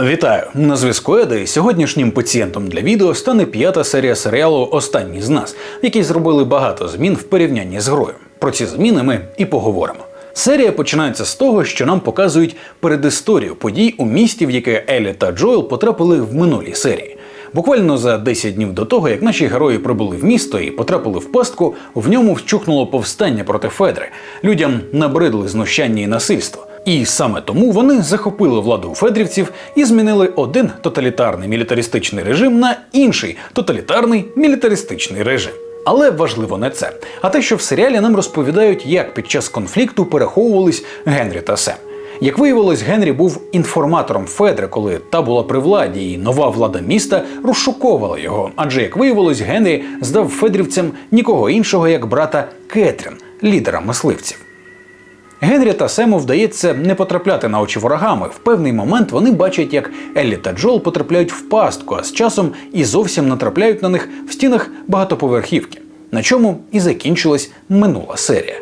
Вітаю на зв'язку Еда, і сьогоднішнім пацієнтом для відео стане п'ята серія серіалу Останній з нас, в якій зробили багато змін в порівнянні з грою. Про ці зміни ми і поговоримо. Серія починається з того, що нам показують передісторію подій у місті, в яке Елі та Джоел потрапили в минулій серії. Буквально за 10 днів до того, як наші герої прибули в місто і потрапили в пастку, в ньому вчухнуло повстання проти Федри. Людям набридли знущання і насильство. І саме тому вони захопили владу у федрівців і змінили один тоталітарний мілітаристичний режим на інший тоталітарний мілітаристичний режим. Але важливо не це, а те, що в серіалі нам розповідають, як під час конфлікту переховувались Генрі та Сем. Як виявилось, Генрі був інформатором Федри, коли та була при владі, і нова влада міста розшуковувала його. Адже як виявилось, Генрі здав федрівцям нікого іншого, як брата Кетрін, лідера мисливців. Генрі та Сему вдається не потрапляти на очі ворогами. В певний момент вони бачать, як Еллі та Джол потрапляють в пастку, а з часом і зовсім натрапляють на них в стінах багатоповерхівки. На чому і закінчилась минула серія.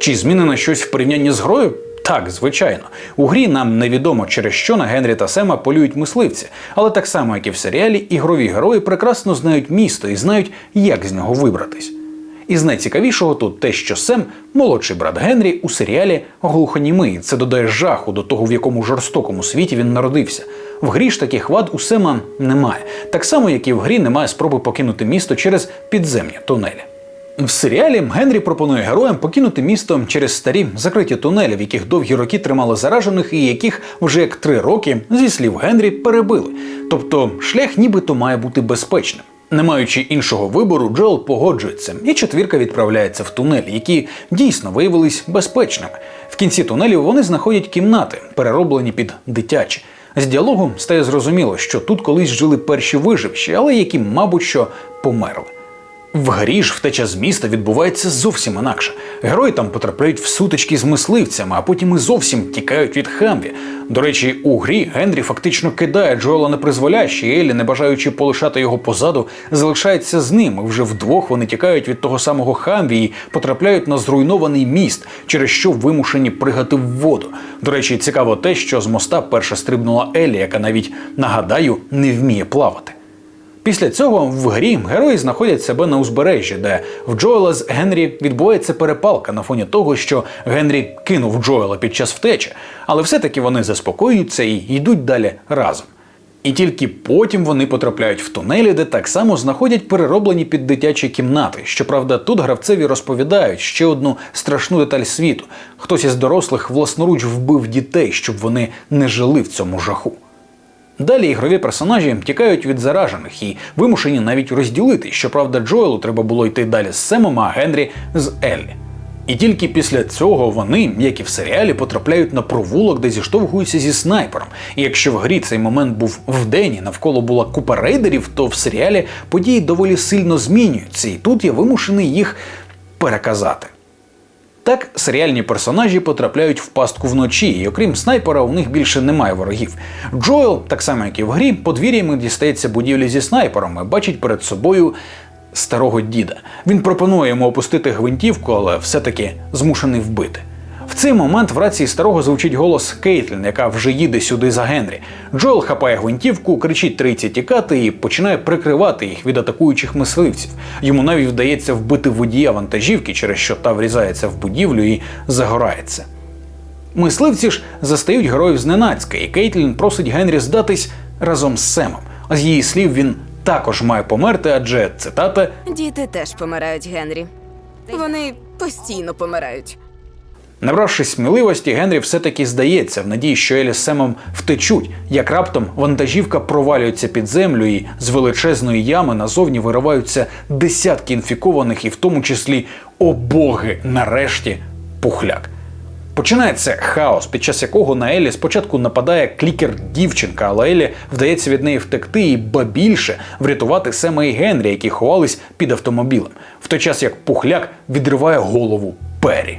Чи змінено щось в порівнянні з грою? Так, звичайно. У грі нам невідомо, через що на Генрі та Сема полюють мисливці, але так само, як і в серіалі, ігрові герої прекрасно знають місто і знають, як з нього вибратись. Із найцікавішого тут те, що Сем, молодший брат Генрі, у серіалі глухонімий. Це додає жаху до того, в якому жорстокому світі він народився. В грі ж таких вад у Сема немає, так само, як і в грі немає спроби покинути місто через підземні тунелі. В серіалі Генрі пропонує героям покинути місто через старі закриті тунелі, в яких довгі роки тримали заражених, і яких вже як три роки, зі слів Генрі, перебили. Тобто шлях нібито має бути безпечним. Не маючи іншого вибору, Джоел погоджується, і четвірка відправляється в тунель, які дійсно виявились безпечними. В кінці тунелів вони знаходять кімнати, перероблені під дитячі. З діалогу стає зрозуміло, що тут колись жили перші виживші, але які, мабуть, що померли. В грі ж втеча з міста відбувається зовсім інакше. Герої там потрапляють в сутички з мисливцями, а потім і зовсім тікають від Хамві. До речі, у грі Генрі фактично кидає Джоела на призволяще, і Елі, не бажаючи полишати його позаду, залишається з ним. І Вже вдвох вони тікають від того самого Хамві і потрапляють на зруйнований міст, через що вимушені пригати в воду. До речі, цікаво те, що з моста перша стрибнула Елі, яка навіть нагадаю не вміє плавати. Після цього в грі герої знаходять себе на узбережжі, де в Джоела з Генрі відбувається перепалка на фоні того, що Генрі кинув Джоела під час втечі, але все-таки вони заспокоюються і йдуть далі разом. І тільки потім вони потрапляють в тунелі, де так само знаходять перероблені під дитячі кімнати. Щоправда, тут гравцеві розповідають ще одну страшну деталь світу: хтось із дорослих власноруч вбив дітей, щоб вони не жили в цьому жаху. Далі ігрові персонажі тікають від заражених і вимушені навіть розділити. Щоправда, Джоелу треба було йти далі з Семом, а Генрі з Еллі. І тільки після цього вони, як і в серіалі, потрапляють на провулок, де зіштовхуються зі снайпером. І якщо в грі цей момент був вдень і навколо була купа рейдерів, то в серіалі події доволі сильно змінюються, і тут я вимушений їх переказати. Так, серіальні персонажі потрапляють в пастку вночі, і окрім снайпера, у них більше немає ворогів. Джоел, так само як і в грі, подвір'ями дістається будівлі зі снайпером і бачить перед собою старого діда. Він пропонує йому опустити гвинтівку, але все-таки змушений вбити. В цей момент в рації старого звучить голос Кейтлін, яка вже їде сюди за Генрі. Джоел хапає гвинтівку, кричить трійці тікати і починає прикривати їх від атакуючих мисливців. Йому навіть вдається вбити водія вантажівки, через що та врізається в будівлю і загорається. Мисливці ж застають героїв зненацька, і Кейтлін просить Генрі здатись разом з Семом. А з її слів він також має померти, адже цитата Діти теж помирають, Генрі. Вони постійно помирають. Набравши сміливості, Генрі все-таки здається в надії, що Елі з Семом втечуть, як раптом вантажівка провалюється під землю, і з величезної ями назовні вириваються десятки інфікованих, і в тому числі о боги, нарешті, пухляк. Починається хаос, під час якого на Елі спочатку нападає клікер-дівчинка, але Елі вдається від неї втекти і ба більше врятувати Сема і Генрі, які ховались під автомобілем, в той час як пухляк відриває голову Пері.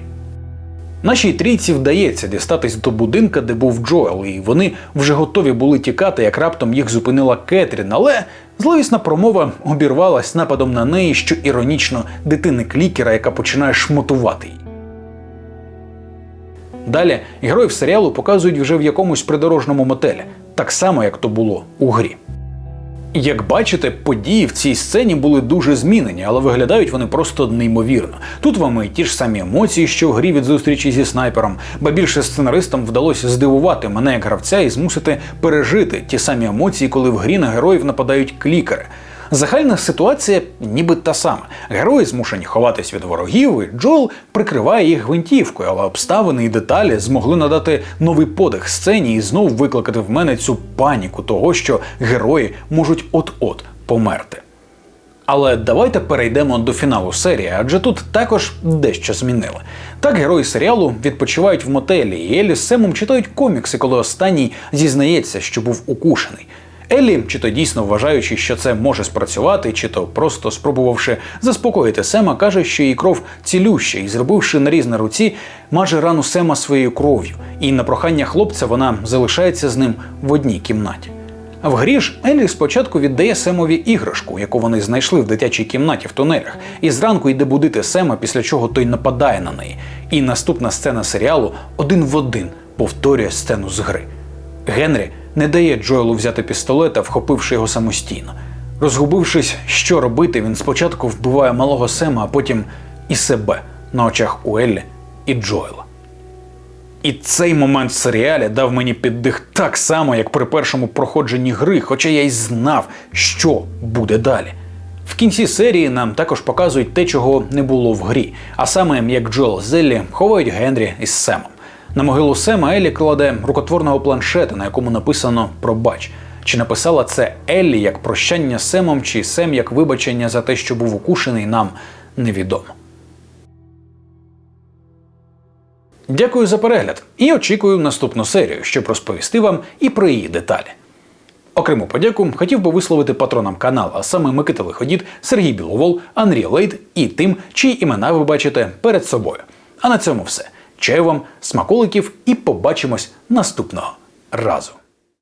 Нашій трійці вдається дістатись до будинка, де був Джоел, і вони вже готові були тікати, як раптом їх зупинила Кетрін. Але зловісна промова обірвалась нападом на неї, що іронічно дитини клікера, яка починає шмотувати її. Далі героїв серіалу показують вже в якомусь придорожному мотелі. так само як то було у грі. Як бачите, події в цій сцені були дуже змінені, але виглядають вони просто неймовірно. Тут вам і ті ж самі емоції, що в грі від зустрічі зі снайпером, ба більше сценаристам вдалося здивувати мене як гравця і змусити пережити ті самі емоції, коли в грі на героїв нападають клікери. Загальна ситуація ніби та сама. Герої змушені ховатись від ворогів, і Джоел прикриває їх гвинтівкою, але обставини і деталі змогли надати новий подих сцені і знов викликати в мене цю паніку того, що герої можуть от-от померти. Але давайте перейдемо до фіналу серії, адже тут також дещо змінили. Так герої серіалу відпочивають в мотелі, і Елі з Семом читають комікси, коли останній зізнається, що був укушений. Еллі, чи то дійсно вважаючи, що це може спрацювати, чи то просто спробувавши заспокоїти Сема, каже, що її кров цілюща, і зробивши наріз на руці, маже рану Сема своєю кров'ю, і на прохання хлопця вона залишається з ним в одній кімнаті. В грі ж Еллі спочатку віддає Семові іграшку, яку вони знайшли в дитячій кімнаті в тунелях, і зранку йде будити Сема, після чого той нападає на неї. І наступна сцена серіалу один в один повторює сцену з гри. Генрі не дає Джоелу взяти пістолета, вхопивши його самостійно. Розгубившись, що робити, він спочатку вбиває малого Сема, а потім і себе на очах у Еллі і Джоела. І цей момент в серіалі дав мені піддих так само, як при першому проходженні гри, хоча я й знав, що буде далі. В кінці серії нам також показують те, чого не було в грі, а саме як Джоел з Еллі ховають Генрі із Семом. На могилу Сема Еллі кладе рукотворного планшета, на якому написано Пробач. Чи написала це Еллі як прощання Семом, чи Сем як вибачення за те, що був укушений, нам невідомо. Дякую за перегляд і очікую наступну серію, щоб розповісти вам і про її деталі. Окрему подяку хотів би висловити патронам каналу, а саме Микита Лиходіт, Сергій Біловол, Андрій Лейд і тим, чиї імена ви бачите перед собою. А на цьому все. Чаю вам, смаколиків і побачимось наступного разу.